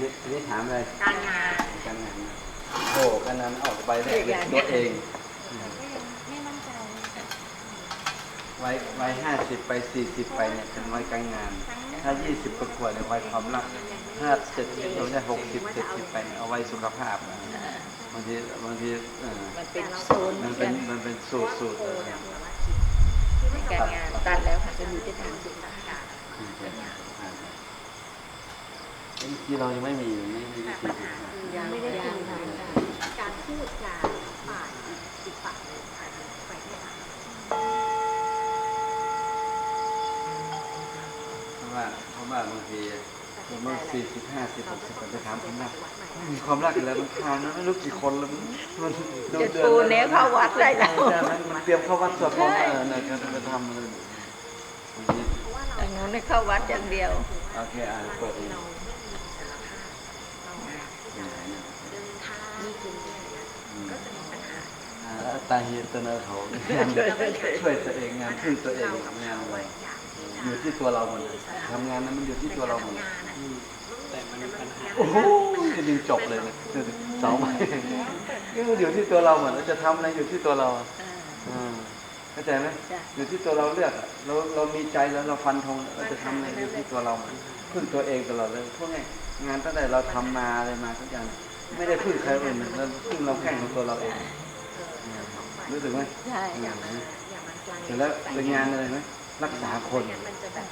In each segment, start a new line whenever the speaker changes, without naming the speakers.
นี่นี่ถามอะไร
การงาน
การงานนะโอ้การงานออกไปได้เด็กตัวเอง
ก็ยังไม่มั่นใจ
วัยวัยห้าสิบไปสี่สิบไปเนี่ยเป็นวัยการงาน ถ้ายี่สิบประกวดเนี่ยวัยความรักถ้าเจ็ดสิบเราได้หกสิบเจ็ดสิบไปเนี่ยเอาไว้สุขภาพนะบางทีบางทีเออ
มันเป็นโซนเหมื
มั
อนน
เป็
กันน
มันเป็นสูตรสูตรเลย
การงานตัดแล้วค่ะจะอยู่ที่ทางสุด
อืมใช่อ่าเมื่เรายังไม่มีไม่ไม่ได้คุยกัน
ยัง
ไม่ได้คุยกันการพูดจาฝ่ายอีกฝ่ายหนึ่งอาจจะไปไม่ได้
เพราะว่าเพราะว่าบางทีเมื่อสี่สิบห้าสิบหกสิบไปถามความรักมีความรักอีกแล้วมันทานแล้วไม่รู้กี่คนแล้วมันมัน
จะปูเนี้ยเข้าวัดได้แล้ว
มันเตรียมเข้าวัดสวดมนต์เออเนี่ยก็ไปทำเลยบางที
ทางนู้นเข้าวัดอย่างเดียว
โอเคอ่านเปิดอีก
เอิสรภาพเราอยากที่จะเดินทางมีพื้นที่อะไรเงี้ยก็จะมีปัญหา
อ่าตาเฮียตะเนอเขางานช่วยตัวเองงานพึ่งตัวเองงานอะไร
อยากที่จะ
อยู่ที่ตัวเราหมดเลยทำงานนั้นมันอยู่ที่ตัวเราหมด
งานอะ
แต่มันมีปัญหาโอ้โหดึงจบเลยนะสองใบนี่มันอยู่ที่ตัวเราหมดเราจะทำอะไรอยู่ที่ตัวเราอะอ่าเข้าใจไหม
จ้ะ
อยู่ที่ตัวเราเลือกอะเราเรามีใจแล้วเราฟันธงเราจะทำอะไรอยู่ที่ตัวเราหมดพึ่งตัวเองตลอดเลยพวกนี้งานตั้งแต่เราทำมาอะไรมาทุกอย่างไม่ได้พึ่งใครอื่นเราพึ่งเราแข่งของตัวเราเอง รู้สึกไหม
ใช่
งานนี้
อย่ามันไกล
เสร็จแล้วเป็นงานอะไรไหมรักษาคน
ไม่งั้นมันจะแบบ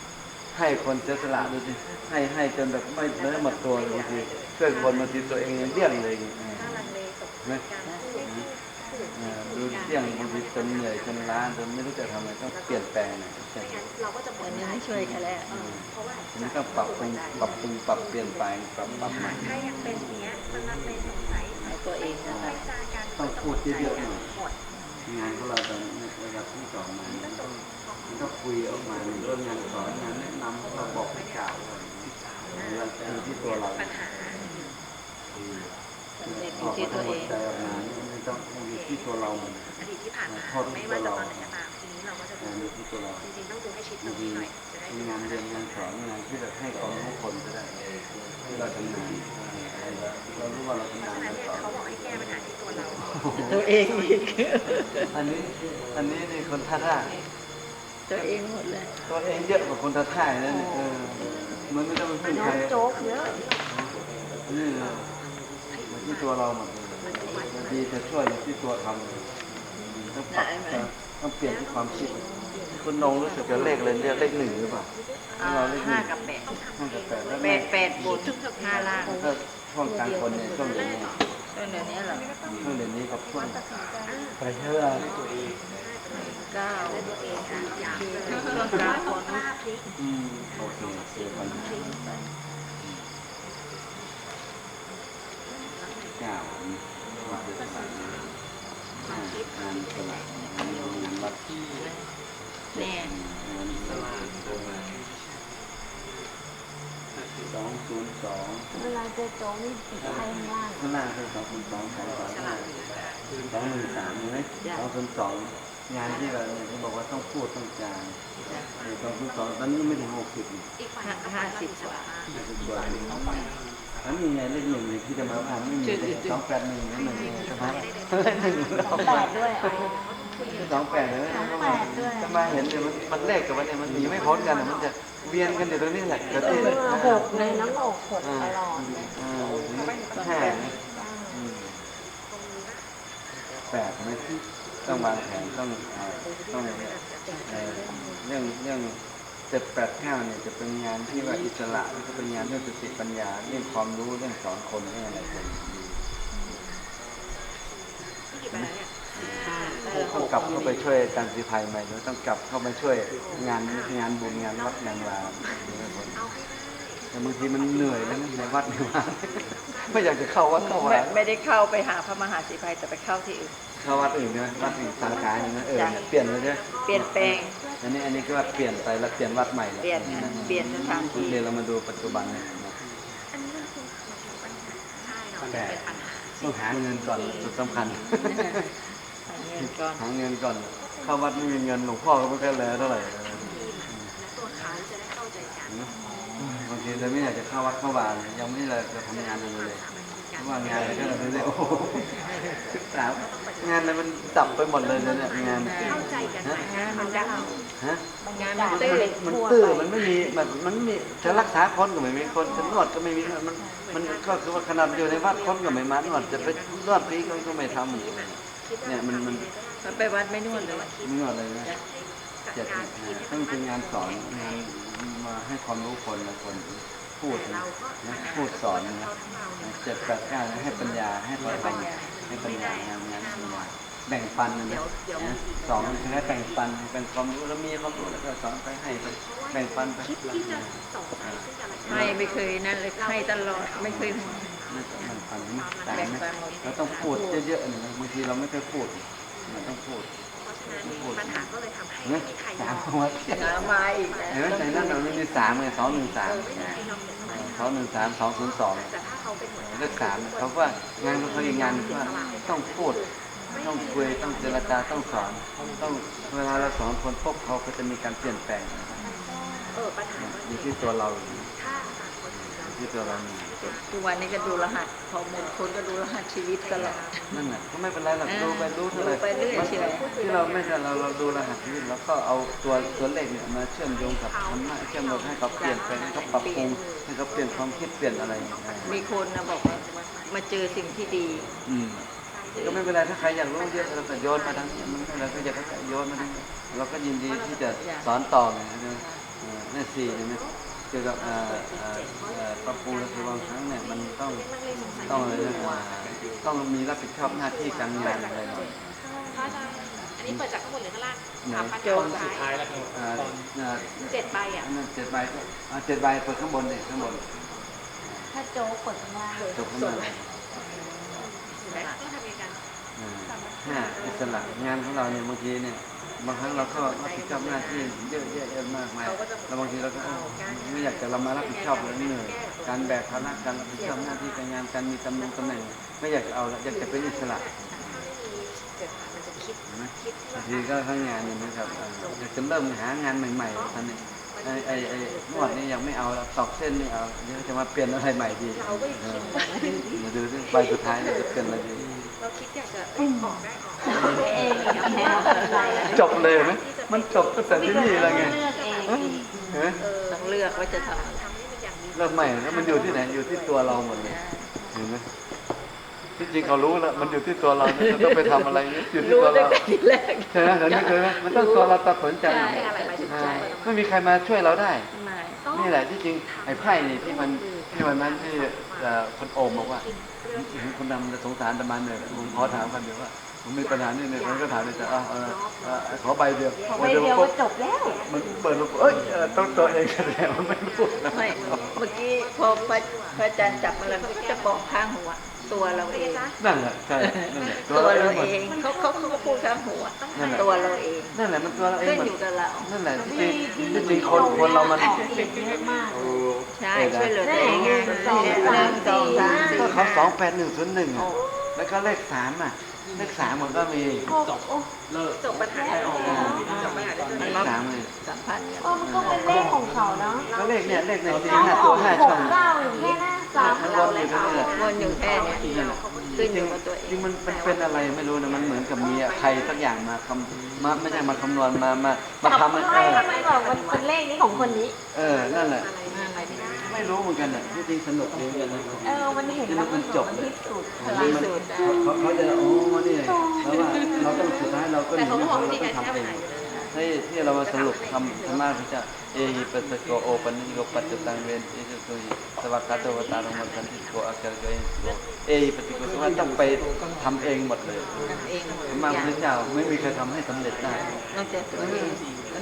ให้คนเสียสละดูสิให้ให้จนแบบไม่เนื้อหมดตัวเลยบางทีช่วยคนบางทีตัวเองยังเลี่ยงเลยอย่างเงี้ย
ถ้าลังเลตก
เห็นไหม
การพูดที่พูด
เออดูเลี่ยงบางทีจนเหนื่อยจนล้าจนไม่รู้จะทำอะไรต้องเปลี่ยนแปลงหน่อยใช่
ไม่
ไหม
งั้นเราก็จะหม
วั
ด
นนี้
ได้
ให้ช่วยกันแล้ว
เพราะว่า
ทีนี้ต้องปรับปรุงปรับปรุงปรับเปลี่ยนแปลงปรับปรับใหม่
ถ้ายังเป็นอย่างเงี้ยมันลังเลสงสัย
เอาตัวเองนะ
ไม่
คะ
จากัน
ต้องพูดเยอะๆหน่อย
หมด
งานของเราตอนนี้เวลาที่สองมามันต้องมันต้องคุยออกมาเรื่องงานสอนงานแนะนำเราบอกให้กล่าวเราอยู่ที่ตัวเรา
ปัญหา
อ
อกมา
ตัวเอง
ใจออกมาไม่ต้องอยู่ที่ตัวเรา
อดีตที่ผ่านมาไม่ว่าจะตอนไหนก็ตามทีนี้เราก็จะ
งานอยู่ที่ตัวเรา
จริงๆต้องดูให้ชิดตรงนี้หน่อยจะได้
งานเรียนงานสอนงานที่แบบให้ความรู้คนก็ได้ที่เราทำงาน เรารู้ว่าเราทำ
เพ
งา
ราะ
น
ฉะนั้น
งาน
เนี่ย
สอน
เขาบอกให้แก้ปัญหาที่ตัวเรา
ตัวเองอีก
อันนี้อันนี้นี่คนท่าท่า
ตัวเองหมดเลย
ตัวเองเยอะกว่าคนท่าท่านั่นเออมันไม่ต้องไปพึ่งใคร
โจ๊กเยอะ
นี่มันที่ตัวเราหมดเลยบางทีจะช่วยอยู่ที่ตัวทำเลยต้องปรับต้องเปลี่ยนที่ความคิดคุณนงรู้สึกจะเลขเลยเรียกเลขหนึ่งหรือเปล่า
อ่า
เราเลขห
ห้า
นึ่ง
กับแปด
ห้ากับแปดแล้ว
แปดแปดบวกห้าล่าง
ถ้า ช่วงกลางคนเนี่ยช่วงเดือนนี้
ต้นเดี๋ยวนี้เหรอ
ช่วงเดือนนี้กับช่วงไปเท่า
เก้า
ตัวเองอะอยาก
ช่วงกลางคน
กล้าพลิก
อืมโอเคเสียปัญหาเก้าวันเดือนสามห้างานตลาดงานวัดที่
เนี่ย
งานตลาด สองศูนย์สอง
เวลาเจอโจ๊กนี่ติดไทยข้างล่าง
ข้างหน้าคือสองศูนย์สองสองสองห้าสองหนึ่งสามเห็นไหมสองศูนย์สองงานที่แบบเนี่ยที่บอกว่าต้องพูดต้องจาสองศูนย์สองตอนนี้ไม่ถึงหกสิบนี่
อีกฝ่าย
ห้าห้าสิบกว่า
ห้าสิบกว่าอันนี้ไงเลขหนึ่งเนี่ยที่จะมาอ่านไม่มีเลยสองแปดหนึ่งนั่นหนึ่งใช่ไหมเลขหนึ่ง
สองแปดด้วยอ๋อ
สองแปดเลยจะมาเห็นเนี่ยมันมันเลขกับมันเนี่ยมันหนีไม่พ้นกันอะมันจะ เวียนกันอยู่ตรงนี้แหละกิดที่
เออหกในน้ำอกหกตลอดเลย
อ่แปดไหมต้องวางแผนต้องต้องเอ่อเรื่องเรื่องเจ็ดแปดเก้าเนี่ยจะเป็นงานที่ว่าอิสระแล้วก็เป็นงานเรื่องสติปัญญาเรื่องความรู้เรื่องสอนคนเรื่องอะไรคน
ที่กี่ใบแล้วเนี่ยห้
ต้องกลับเข้าไปช่วยอาจารย์สิภัยใหม่หรือต้องกลับเข้าไปช่วยงานงานบุญงานวัดงานวา
เอาให้ได้
แต่บางทีมันเหนื่อยแล้วนะในวัดในวาไม่อยากจะเข้าวัดเข้า
ไม่
วัด
ไม่ได้เข้าไปหาพระมหาสีภัยแต่ไปเข้าที่อื่น
เข้าวัดอื่นใช่ไหมวัดอื่นสาขาอย่างนั้นเออเนี่ยเปลี่ยนเลยใช่ไหม
เปลี่ยนแปลง
อันนี้อันนี้ก็ว่าเปลี่ยนไปแล้วเปลี่ยนวัดใหม่แล้ว
เปลี่ยนเปลี่ยนสถานที่
เดี๋ยวเรามาดูปัจจุบันเนี่ยนะ
อันนี้มันคือมันคือปัญหาใช่เนาะเป็นปัญหา
ต้องหาเงินก่อนจุดสำคัญ
หาเงิ นก่อน
หาเงินก่อนเข้าวัดไม่มีเงินหลวงพ่อก็ไม่เคยเลยเท่าไหร่
และตัวเขาจะได้เข้าใจกัน
บางทีเลยไม่อยากจะเข้าวัดเข้าวาเลยยังไม่เลยจะทำงานอะไรเลยเพราะว่างานอะไรก็เลยเนี่ยโอ้โหสามงานอะไรมันดับไปหมดเลยนะเนี่ยงาน
เข้าใจกันไหม
งานมันดัง
ฮะ
งาน
มั
มัน
น
ตื้อ
มันตื้อมันไม่มีมันมันไม่มีจะรักษาคนก็ไม่มีคนจะนวดก็ไม่มีมันมันก็คือว่าขนาดอยู่ในวัดคนก็ไม่มานวดจะไปนวดพีก็ก็ไม่ทำ เนี่ยมันมัน
มันไปวัดไม่นวดเลย
ไม่นวดเลยนะเจ็ดนะต้องเป็นงานสอนงานมาให้ความรู้คนละคนพูดนะนะพูดสอนนะเจ็ดแปดเก้าให้ปัญญาให้ปัญญาให้ปัญญางานงานปัญญาแบ่งปันนะนะนะสอนคือให้แบ่งปันแบ่งความรู้แล้วมีความรู้แล้วก็สอนไปให้ไปแบ่งปันไป
คิดที่จะสงสัยซึ่งกันและกัน
ให้ไม่เคยนั่นเลยให้ตลอดไม่เคยห่วง
นั่นก็มันปันไม่ต่าง
แบ่ง
ไหม
ปันหมด
เราต้องพูดเยอะๆนะบางทีเราไม่เคยพูดเราต้องพูด
เพราะฉะนั้นปัญหาก็เลยทำให้
เนี่
ไม่
ย
มีใครย
สา
อ
ม
ม
วัด
หามาอีกนะ
เห็นไหมในนั้นเราไม่มีสามไงสองหนึ่งสาม
เออไม่มีใครยอมเสียสละ
สองหนึ่งสามสองศูนย์สอง
แต่ถ้าเขาเป็นหัวหน้า
เลขสามเขาว่างานเขาอีกงานหนึ่งว่าต้องพูดต้องคุยต้องเจรจาต้องสอนต้องเวลาเราสอนคนพวกเขาก็จะมีการเปลี่ยนแปลง
เออปัญหา
อยู่ที่ตัวเราอยู่
ถ้าต่าง คนต่าง
ที่ตัวเรามี
ทุกวันนี้ก็ดูรหัสพอหมดคนก็ดูรหัสชีวิตตลอด
นั่นแหละก็ไม่เป็นไรหรอกดูไปรู้เท่าไหร่
ดูไปเรื่อยเฉย
ที่เราไม่ใช่เราเราดูรหัสชีวิตแล้วก็เอาตัวตัวเลขเนี่ยมาเชื่อมโยงกับธรรมะเชื่อมโยงให้เขาเปลี่ยนแปลงให้เขาปรับปรุงให้เขาเปลี่ยนความคิดเปลี่ยนอะไรอย่างเงี้ย
มีคนนะบอกว่ามาเจอสิ่งที่ดี
อืมก็ไม่เป็นไรถ้าใครอยากรู้เยอะเราก็โยนมาทั้งนี้มันไม่เป็นไรก็อยากให้โยนมาทั้งนี้เราก็ยินดีที่จะสอนต่อไงนะเออนี่สี่ใช่ไหม เกี่ยวกับเอ่อเอ่อเอ่อปรับปรุงและคือบางครั้งเนี่ยมันต้องต้องอะไรนะอ่าต้องมีรับผิดชอบหน้าที่การงานอะไรหน่อย
พระอาจารย์อันนี้เปิดจากข้างบนหรือข้างล่าง
ไหน
สามพัน
โจ
ต
ม
อนสุดท้าย
อ่าอ่า
เจ็ดใบอะ
อันนั้นเจ็ดใบก็อ่าเจ็ดใบเปิดข้างบนเลยข้างบน
ถ้าโจ๊กเปิดข้างล่าง
จบข้างบน
ต้องทำยังไงกัน
อ่าห้าอิสระงานของเราเนี่ยบางทีเนี่ย บางครั้งเราก็รับผิดชอบหน้าที่เยอะแยะเยอะมากมายแล้วบางทีเราก็เอ้าไม่อยากจะเรามารับผิดชอบแล้วเหนื่อยการแบกภาระการรับผิดชอบหน้าที่การงานการมีตำแหน่งตำแหน่งไม่อยากจะเอาละอยากจะเป็นอิสระ
ถ้าไม่มีเจ็ดผ่านมันจะคิด
เห็นไหม
คิด
บางทีก็ทั้งงานอย่างนี้ครับเอ่ออยากจะเริ่มหางานใหม่ๆตอนนี้ไอ้ไอ้ไอ้นวดนี่ยังไม่เอาแล้วตอกเส้นนี่เอาเดี๋ยวจะมาเปลี่ยนอะไรใหม่ดี
เราก็ยัง
เอ
คิ
อ
ด
มาดูสิใบสุดท้ายเราจะเปลี่ยนอะไรดี
เราคิดอยากจะเอ้ยออกได้ออก
เองแค่เป็นไร
จบเลยไหมมันจบตั้งแต่ที่นี่แล้วไง
เลือกเอง
เอ้ยเห็นไหม
เออ
ต้องเลือกว่าจะทำอะไร
ทำให้มันอย่างมี
เริ่มใหม่แล้วมันอยู่ที่ไหนอยู่ที่ตัวเราหมดเลยเห็นไหมที่จริงเขารู้แล้วมันอยู่ที่ตัวเราเนี่ยจะต้องไปทำอะไรเนี่ยอยู่ที่
รู้
ตัว
ตั้
เรา
งแต่ทีแรก
ใช่ไหมเห็นไหมเคยไหมมันต้องตัวเราตัดสินใจ
ใช่
อะไรหมายถึง
อ่า
ใจ
ไม่มีใครมาช่วยเราได้
ไม่
นี่แหละที่จริงไอ้ไพ่นี่ที่มันที่วันนั้นที่เอ่อคนโอมบอกว่าเห็นคนดำจะสงสารตะมันเนี่ยผมขอถามกันเดี๋ยวว่า ผมมีปัญหานี่เนี่ยผมก็ถามเลยจะเอาเอาเอาเอาขอใบเดียว
ขอใบเดียวก็จบแล้ว
มันเปิดมาเอ้ยเอ่อต้องตัวเองกันแล้วมันไม่พูดนะ
ไม่เมื่อกี้พอพระพระอาจารย์จับมาแล้วจะบอกข้างหัวตัวเราเอง
นั่นแหละใช่นั่นแหละ
ตัวเรา
หมด
เองเขาเขาเขาก็พูดข้างหัว
นั่นแหละ
ตัวเราเอง
นั่นแหละมันตัวเราเอ
ขึ้
ง
น
หมด
อยู่กับเรา
นั่นแหละที่จริงที่จริงคนคนเรามัน
ออกเสียงเยอะมาก
ใช่ช่วยเหลือตัวเองไง
หนึ่งสองสาม
สองสามสี่
ก็เขาส
ห้า
องแปดหนึ่งศูนย์หนึ่งแล้วก็เลขสามอะ เลขสามมันก็มี
จบปัญหาได้ออกจบปัญหาได้ด้วย
เลขสามเลย
สัมพันธ์กัน
เออมันก็เป็นเลขของเขาเนาะ
ก็เลขเนี่ยเลขในสี่
น้อง
ห้า
อ
ตั
อ
ว
ก
ห้า
ห
ช่
ก
อง
เก้าอยู่แค่หน้าสาม
มันวนอยู่ตรงนี้แหละ
วนอยู่แค่เนี้ยขึ้นอยู่กับตัวเอ
จริ
ง
งมันเป็นเป็นอะไรไม่รู้นะมันเหมือนกับมีใครสักอย่างมาคำมาไม่ใช่มาคำนวณมามามา
จับ
ทำมันเอ
ให้
อ
ทำไมบอกมันเป็นเลขนี้ของคนนี้
เออนั่นแหละ
อะ ไรไม่ได้
ไม่รู้เหมือนกันอะที่จริงสนุกดีเหมือนกันนะ
เออมันเห็นแล้วมันจบมันที่สุด
ที่สุด
เขาเขาจะโอ้นี่แล้วว่าเราต้องสุดท้ายเราก็ห
แต่
นี
เขา
ไม่
ก็บอ
พ้
ก
น
วิ
เรา
ธี
ต้
กา
อ
รงแก้ปัญหาอยู่เลยนะ
ทำเองให้ที่เรามาสรุปคำธรรมะพระเจ้าเอหิปัสสโกโอปันญิโกปัจจตังเวนเอจุตุยสวัสดิ์โตวตารมัสันติโกอาจารย์โกเอโกเอหิปัสสิโกสวัสดิ์ต้องไปทำเองหมดเลย
ทำเองหมด
ธร
ทุ
ร
ก
มะ
อ
พ
ย่าง
ระเจ้าไม่มีใครทำให้สำเร็จได้
นอกจากตัว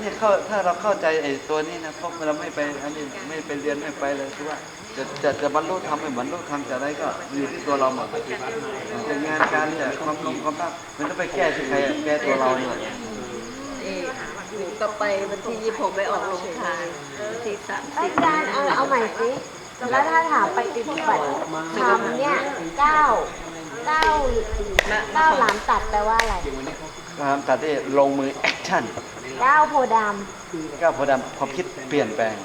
เอง
อันนี้เข้าถ้าเราเข้าใจไอ้ตัวนี้นะพวกเราไม่ไปอันนี้ไม่ไปเรียนไม่ไปเลยคือว่าจะจะจะบรรลุธรรมไม่บรรลุธรรมจะอะไรก็อยู่ที่ตัวเราหมดจะงานการจะความลงความรักมันต้องไปแก้ที่ใครอะแก้ตัวเราเนี่ย
นี่อยู่ก็ไปวันที่ยี่หกไปออกโรงทานวันที่สามสิ
อา
บ
จารย์เอาเอาใหม่สิแล้วถ้าถามไปฏิบัติธรรมเนี่ยเก้าเก้าเก้าหลามตัดแปลว่าอะไร
การตัดที่ลงมือแอคชั่น
เก้าโพธิ์ด
ก้าวโพธิ์ดำความคิดเปลี่ยนแปลง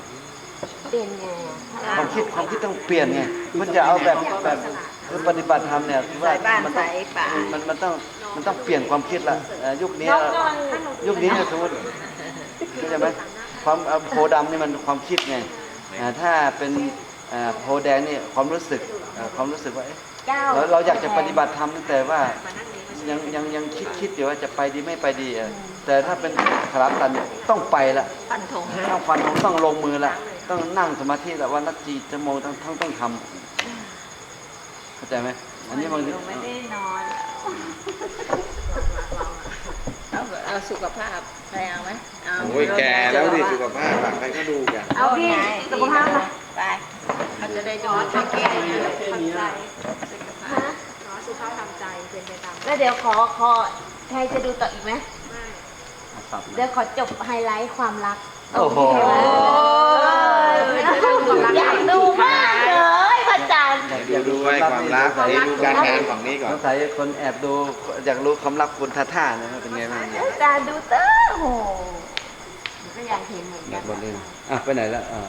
ำ
ปลี่ยนไงอะ
ความคิดความคิดต้องเปลี่ยนไง มันจะเอาแบบแบบคือปฏิบัติธรรมเนี่ยว่า
สายบ้าน
มันต้อง
สายป่า
มันมันต้องมันต้องเปลี่ยนความคิดละเอ่อยุคนี้
น้องนอน
ยุคนี้เนี่ยสมมติเข้าใจไหมความเอ่อโพธิ์ดำนี่มันความคิดไงอ่าถ้าเป็นเอ่อโพธิ์แดงนี่ความรู้สึกเอ่อความรู้สึกว่าเอ๊ะ
เก้า
เราเราอยากจะปฏิบัติธรรมแต่ว่า ยังยังยังคิดคิดอยู่ว่าจะไปดีไม่ไปดีอะแต่ถ้าเป็นขลับตันเนี่ยต้องไปละ
ฟันธง
ต้องฟันธงต้องลงมือละต้องนั่งสมาธิละวันละจีจะโมงต้องต้องต้องทำเข้าใจไหมอันนี้บางที
หนูไม่ได้นอนเอาเอาสุขภาพใครเอาไหมเอา
โอ้ยแก่แล้วดิสุขภาพอะใครก็ดูกัน
เอาพี่สุขภาพมา
ไปเขาจะได้ดูไม่แก่นะ
ทำใจ
ฮะ
เนาะ สุขภาพทำใจเป็นไปตาม
แล้วเดี๋ยวขอขอใครจะดูต่ออีกไหม
ไม่
สับ
เดี๋ยวขอจบไฮไลท์ความรัก
โอ้โห
อยากดูมากเลยพระอาจารย์
ดูดูไว้ความรักเดี๋ยวดูการงานฝั่งนี้ก่อ
ส
น
งสัยคนแอบดูอยากรู้ความรักคุณท่าท่าเนี่ยเป็นไงบ้างเนี่ย
อาจารย์ดูเตอร์โหก็อยากเห็นเหมือน
อยา
กั
ก
น
บนเรื่องอะไปไหนแล้วอ่า